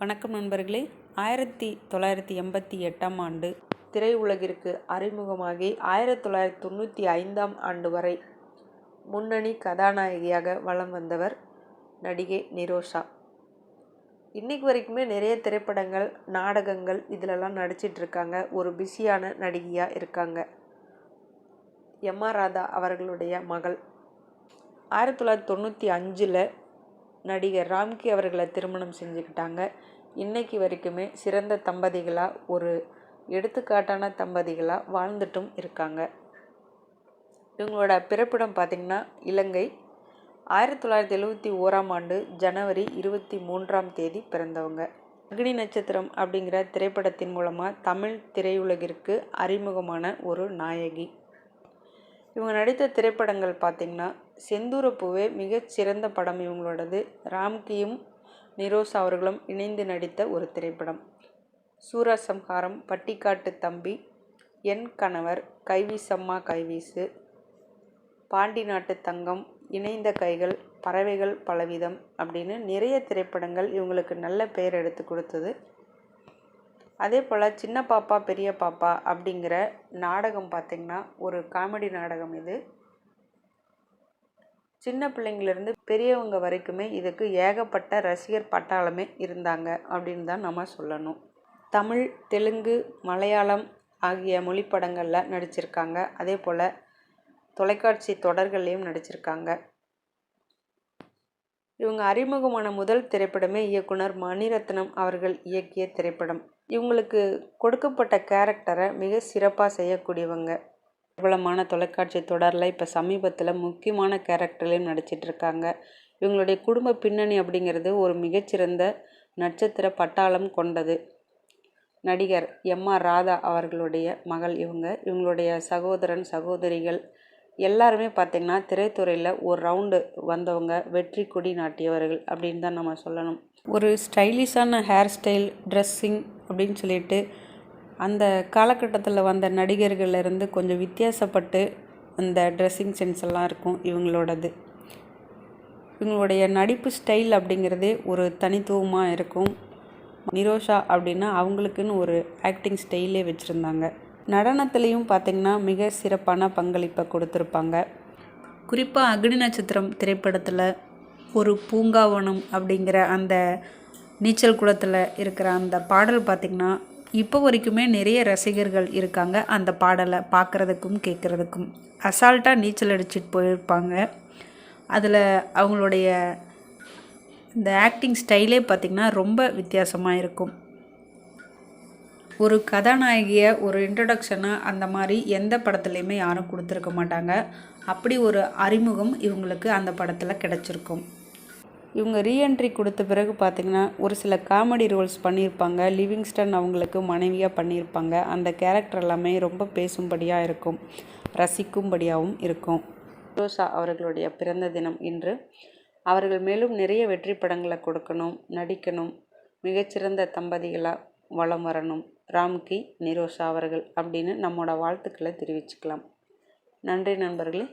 வணக்கம் நண்பர்களே. ஆயிரத்தி தொள்ளாயிரத்தி எண்பத்தி எட்டாம் ஆண்டு திரையுலகிற்கு அறிமுகமாகி ஆயிரத்தி தொள்ளாயிரத்தி தொண்ணூற்றி ஐந்தாம் ஆண்டு வரை முன்னணி கதாநாயகியாக வலம் வந்தவர் நடிகை நிரோஷா. இன்றைக்கு வரைக்குமே நிறைய திரைப்படங்கள் நாடகங்கள் இதிலெல்லாம் நடிச்சிட்ருக்காங்க. ஒரு பிஸியான நடிகையாக இருக்காங்க. எம் ஆர் ராதா அவர்களுடைய மகள். ஆயிரத்தி தொள்ளாயிரத்தி தொண்ணூற்றி அஞ்சில் நடிகர் ராம்கி அவர்களை திருமணம் செஞ்சுக்கிட்டாங்க. இன்னைக்கு வரைக்குமே சிறந்த தம்பதிகளாக ஒரு எடுத்துக்காட்டான தம்பதிகளாக வாழ்ந்துட்டும் இருக்காங்க. இவங்களோட பிறப்பிடம் பார்த்திங்கன்னா இலங்கை. ஆயிரத்தி தொள்ளாயிரத்தி எழுவத்தி ஓராம் ஆண்டு ஜனவரி இருபத்தி மூன்றாம் தேதி பிறந்தவங்க. அக்னி நட்சத்திரம் அப்படிங்கிற திரைப்படத்தின் மூலமாக தமிழ் திரையுலகிற்கு அறிமுகமான ஒரு நாயகி. இவங்க நடித்த திரைப்படங்கள் பார்த்திங்கன்னா செந்தூரப்பூவே மிகச்சிறந்த படம் இவங்களோடது. ராம்கியும் நிரோஸ் அவர்களும் இணைந்து நடித்த ஒரு திரைப்படம். சூரசம்ஹாரம் பட்டிக்காட்டு தம்பி என் கணவர் கைவீசம்மா கைவீசு பாண்டி நாட்டு தங்கம் இணைந்த கைகள் பறவைகள் பலவிதம் அப்படின்னு நிறைய திரைப்படங்கள் இவங்களுக்கு நல்ல பெயர் எடுத்து கொடுத்தது. அதே போல் சின்ன பாப்பா பெரிய பாப்பா அப்படிங்கிற நாடகம் பார்த்திங்கன்னா ஒரு காமெடி நாடகம் இது. சின்ன பிள்ளைங்கள்லேருந்து பெரியவங்க வரைக்குமே இதுக்கு ஏகப்பட்ட ரசிகர் பட்டாளமே இருந்தாங்க அப்படின்னு தான் நம்ம சொல்லணும். தமிழ் தெலுங்கு மலையாளம் ஆகிய மொழி படங்களில் நடிச்சிருக்காங்க. அதே போல் தொலைக்காட்சி தொடர்கள்லேயும் நடிச்சிருக்காங்க. இவங்க அறிமுகமான முதல் திரைப்படமே இயக்குனர் மணிரத்னம் அவர்கள் இயக்கிய திரைப்படம். இவங்களுக்கு கொடுக்கப்பட்ட கேரக்டரை மிக சிறப்பாக செய்யக்கூடியவங்க. பிரபலமான தொலைக்காட்சி தொடரில் இப்போ சமீபத்தில் முக்கியமான கேரக்டர்லையும் நடிச்சிட்ருக்காங்க. இவங்களுடைய குடும்ப பின்னணி அப்படிங்கிறது ஒரு மிகச்சிறந்த நட்சத்திர பட்டாளம் கொண்டது. நடிகர் எம் ஆர் ராதா அவர்களுடைய மகள் இவங்க. இவங்களுடைய சகோதரன் சகோதரிகள் எல்லாருமே பார்த்திங்கன்னா திரைத்துறையில் ஒரு ரவுண்டு வந்தவங்க வெற்றி கொடி நாட்டியவர்கள் அப்படின்னு தான் நம்ம சொல்லணும். ஒரு ஸ்டைலிஷான ஹேர் ஸ்டைல் ட்ரெஸ்ஸிங் அப்படின்னு சொல்லிட்டு அந்த காலகட்டத்தில் வந்த நடிகர்களிருந்து கொஞ்சம் வித்தியாசப்பட்டு அந்த ட்ரெஸ்ஸிங் சென்ஸ் எல்லாம் இருக்கும் இவங்களோடது. இவங்களுடைய நடிப்பு ஸ்டைல் அப்படிங்கிறதே ஒரு தனித்துவமாக இருக்கும். நிரோஷா அப்படின்னா அவங்களுக்குன்னு ஒரு ஆக்டிங் ஸ்டைலே வச்சுருந்தாங்க. நடனத்துலேயும் பார்த்திங்கன்னா மிக சிறப்பான பங்களிப்பை கொடுத்துருப்பாங்க. குறிப்பாக அக்னி நட்சத்திரம் திரைப்படத்தில் ஒரு பூங்காவனம் அப்படிங்கிற அந்த நீச்சல் குளத்தில் இருக்கிற அந்த பாடல் பார்த்திங்கன்னா இப்போ வரைக்குமே நிறைய ரசிகர்கள் இருக்காங்க அந்த பாடலை பார்க்குறதுக்கும் கேட்குறதுக்கும். அசால்ட்டாக நீச்சல் அடிச்சிட்டு போயிருப்பாங்க. அதில் அவங்களுடைய இந்த ஆக்டிங் ஸ்டைலே பார்த்திங்கன்னா ரொம்ப வித்தியாசமாக இருக்கும். ஒரு கதாநாயகியை ஒரு இன்ட்ரடக்ஷனாக அந்த மாதிரி எந்த படத்துலையுமே யாரும் கொடுத்துருக்க மாட்டாங்க. அப்படி ஒரு அறிமுகம் இவங்களுக்கு அந்த படத்தில் கிடச்சிருக்கும். இவங்க ரீஎன்ட்ரி கொடுத்த பிறகு பார்த்திங்கன்னா ஒரு சில காமெடி ரோல்ஸ் பண்ணியிருப்பாங்க. லிவிங்ஸ்டன் அவங்களுக்கு மனைவியாக பண்ணியிருப்பாங்க. அந்த கேரக்டர் எல்லாமே ரொம்ப பேசும்படியாக இருக்கும். ரசிக்கும்படியாகவும் இருக்கும். ரோசா அவர்களுடைய பிறந்த தினம் இன்று. அவர்கள் மேலும் நிறைய வெற்றி படங்களை கொடுக்கணும் நடிக்கணும். மிகச்சிறந்த தம்பதிகளாக வளம் வரணும். ராம்கி நிரோஷா அவர்கள் அப்படின்னு நம்மளோட வாழ்த்துக்களை தெரிவிச்சுக்கலாம். நன்றி நண்பர்களே.